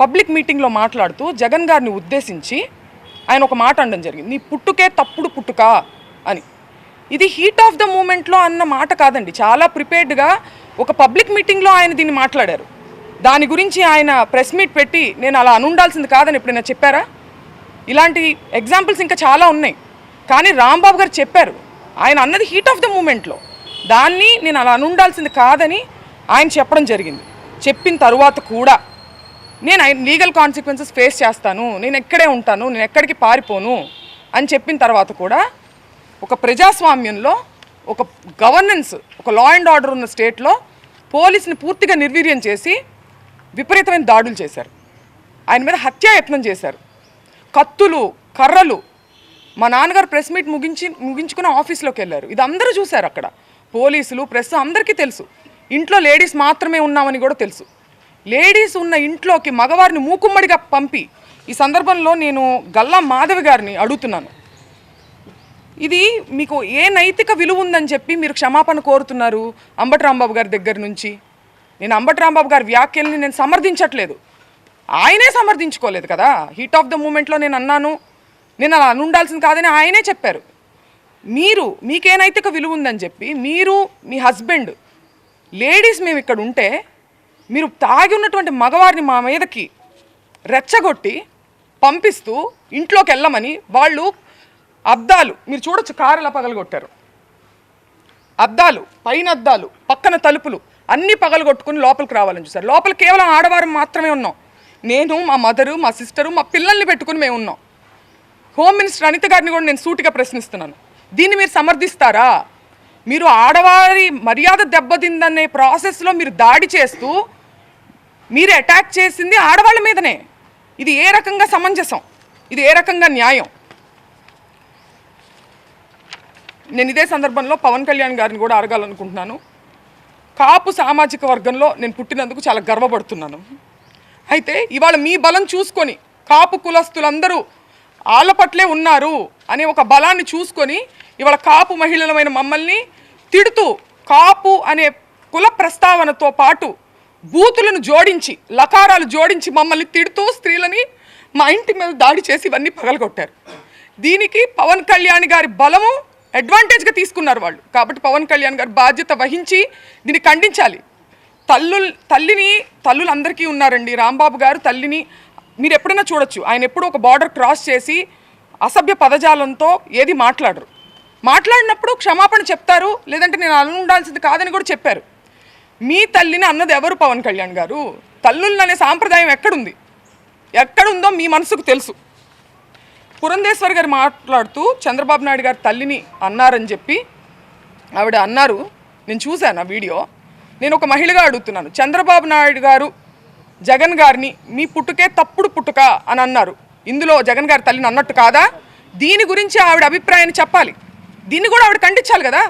Public మీటింగ్లో మాట్లాడుతూ జగన్ గారిని ఉద్దేశించి ఆయన ఒక మాట అనడం జరిగింది. నీ పుట్టుకే తప్పుడు పుట్టుక అని. ఇది హీట్ ఆఫ్ ద మూమెంట్లో అన్న మాట కాదండి. చాలా ప్రిపేర్డ్గా ఒక పబ్లిక్ మీటింగ్లో ఆయన దీన్ని మాట్లాడారు. దాని గురించి ఆయన ప్రెస్ మీట్ పెట్టి నేను అలా అనుండాల్సింది కాదని ఎప్పుడైనా చెప్పారా? ఇలాంటి ఎగ్జాంపుల్స్ ఇంకా చాలా ఉన్నాయి. కానీ రాంబాబు గారు చెప్పారు ఆయన అన్నది హీట్ ఆఫ్ ద మూమెంట్లో. దాన్ని నేను అలా అనుండాల్సింది కాదని ఆయన చెప్పడం జరిగింది. చెప్పిన తరువాత కూడా నేను లీగల్ కాన్సిక్వెన్సెస్ ఫేస్ చేస్తాను నేను ఎక్కడే ఉంటాను నేను ఎక్కడికి పారిపోను అని చెప్పిన తర్వాత కూడా ఒక ప్రజాస్వామ్యంలో ఒక గవర్నెన్స్ ఒక లా అండ్ ఆర్డర్ ఉన్న స్టేట్లో పోలీసుని పూర్తిగా నిర్వీర్యం చేసి విపరీతమైన దాడులు చేశారు. ఆయన మీద హత్యాయత్నం చేశారు. కత్తులు కర్రలు. మా నాన్నగారు ప్రెస్ మీట్ ముగించి ముగించుకుని ఆఫీస్లోకి వెళ్ళారు. ఇది అందరూ చూశారు అక్కడ. పోలీసులు ప్రెస్ అందరికీ తెలుసు. ఇంట్లో లేడీస్ మాత్రమే ఉన్నామని కూడా తెలుసు. లేడీస్ ఉన్న ఇంట్లోకి మగవారిని మూకుమ్మడిగా పంపి ఈ సందర్భంలో నేను గల్లా మాధవి గారిని అడుగుతున్నాను. ఇది మీకు ఏ నైతిక విలువ ఉందని చెప్పి మీరు క్షమాపణ కోరుతున్నారు అంబటి రాంబాబు గారి దగ్గర నుంచి? నేను అంబటి రాంబాబు గారి వ్యాఖ్యల్ని నేను సమర్థించట్లేదు. ఆయనే సమర్థించుకోలేదు కదా? హీట్ ఆఫ్ ద మూమెంట్లో నేను అన్నాను. నేను అలా అనుండాల్సింది కాదని ఆయనే చెప్పారు. మీరు మీకే నైతిక విలువ ఉందని చెప్పి మీరు మీ హస్బెండ్ లేడీస్ మేము ఇక్కడ ఉంటే మీరు తాగి ఉన్నటువంటి మగవారిని మా మీదకి రెచ్చగొట్టి పంపిస్తూ ఇంట్లోకి వెళ్ళమని వాళ్ళు అద్దాలు మీరు చూడొచ్చు కారు ఎలా పగలగొట్టారు. అద్దాలు పైన అద్దాలు పక్కన తలుపులు అన్నీ పగలగొట్టుకుని లోపలికి రావాలని చూసారు లోపల కేవలం ఆడవారు మాత్రమే ఉన్నాం. నేను మా మదరు మా సిస్టరు మా పిల్లల్ని పెట్టుకుని మేము ఉన్నాం. హోమ్ మినిస్టర్ అనిత గారిని కూడా నేను సూటిగా ప్రశ్నిస్తున్నాను. దీన్ని మీరు సమర్థిస్తారా? మీరు ఆడవారి మర్యాద దెబ్బతిందనే ప్రాసెస్లో మీరు దాడి చేస్తూ మీరు అటాక్ చేసింది ఆడవాళ్ళ మీదనే. ఇది ఏ రకంగా సమంజసం? ఇది ఏ రకంగా న్యాయం? నేను ఇదే సందర్భంలో పవన్ కళ్యాణ్ గారిని కూడా అడగాలనుకుంటున్నాను. కాపు సామాజిక వర్గంలో నేను పుట్టినందుకు చాలా గర్వపడుతున్నాను. అయితే ఇవాళ మీ బలం చూసుకొని కాపు కులస్తులందరూ వాళ్ళ పట్లే ఉన్నారు అనే ఒక బలాన్ని చూసుకొని ఇవాళ కాపు మహిళలమైన మమ్మల్ని తిడుతూ కాపు అనే కుల ప్రస్తావనతో పాటు బూతులను జోడించి లకారాలు జోడించి మమ్మల్ని తిడుతూ స్త్రీలని మా ఇంటి మీద దాడి చేసి ఇవన్నీ పగలగొట్టారు. దీనికి పవన్ కళ్యాణ్ గారి బలము అడ్వాంటేజ్గా తీసుకున్నారు వాళ్ళు. కాబట్టి పవన్ కళ్యాణ్ గారు బాధ్యత వహించి దీన్ని ఖండించాలి. తల్లు తల్లిని తల్లులు అందరికీ ఉన్నారండి. రాంబాబు గారు తల్లిని మీరు ఎప్పుడైనా చూడొచ్చు. ఆయన ఎప్పుడు ఒక బార్డర్ క్రాస్ చేసి అసభ్య పదజాలంతో ఏది మాట్లాడరు. మాట్లాడినప్పుడు క్షమాపణ చెప్తారు. లేదంటే నేను అలా ఉండాల్సింది కాదని కూడా చెప్పారు. మీ తల్లిని అన్నది ఎవరు పవన్ కళ్యాణ్ గారు? తల్లుళ్ళు అనే సాంప్రదాయం ఎక్కడుంది? ఎక్కడుందో మీ మనసుకు తెలుసు. పురంధేశ్వర్ గారు మాట్లాడుతూ చంద్రబాబు నాయుడు గారి తల్లిని అన్నారని చెప్పి ఆవిడ అన్నారు. నేను చూశాను ఆ వీడియో. నేను ఒక మహిళగా అడుగుతున్నాను. చంద్రబాబు నాయుడు గారు జగన్ గారిని మీ పుట్టుకే తప్పుడు పుట్టుక అని అన్నారు. ఇందులో జగన్ గారి తల్లిని అన్నట్టు కాదా? దీని గురించి ఆవిడ అభిప్రాయాన్ని చెప్పాలి. దీన్ని కూడా ఆవిడ ఖండించాలి కదా?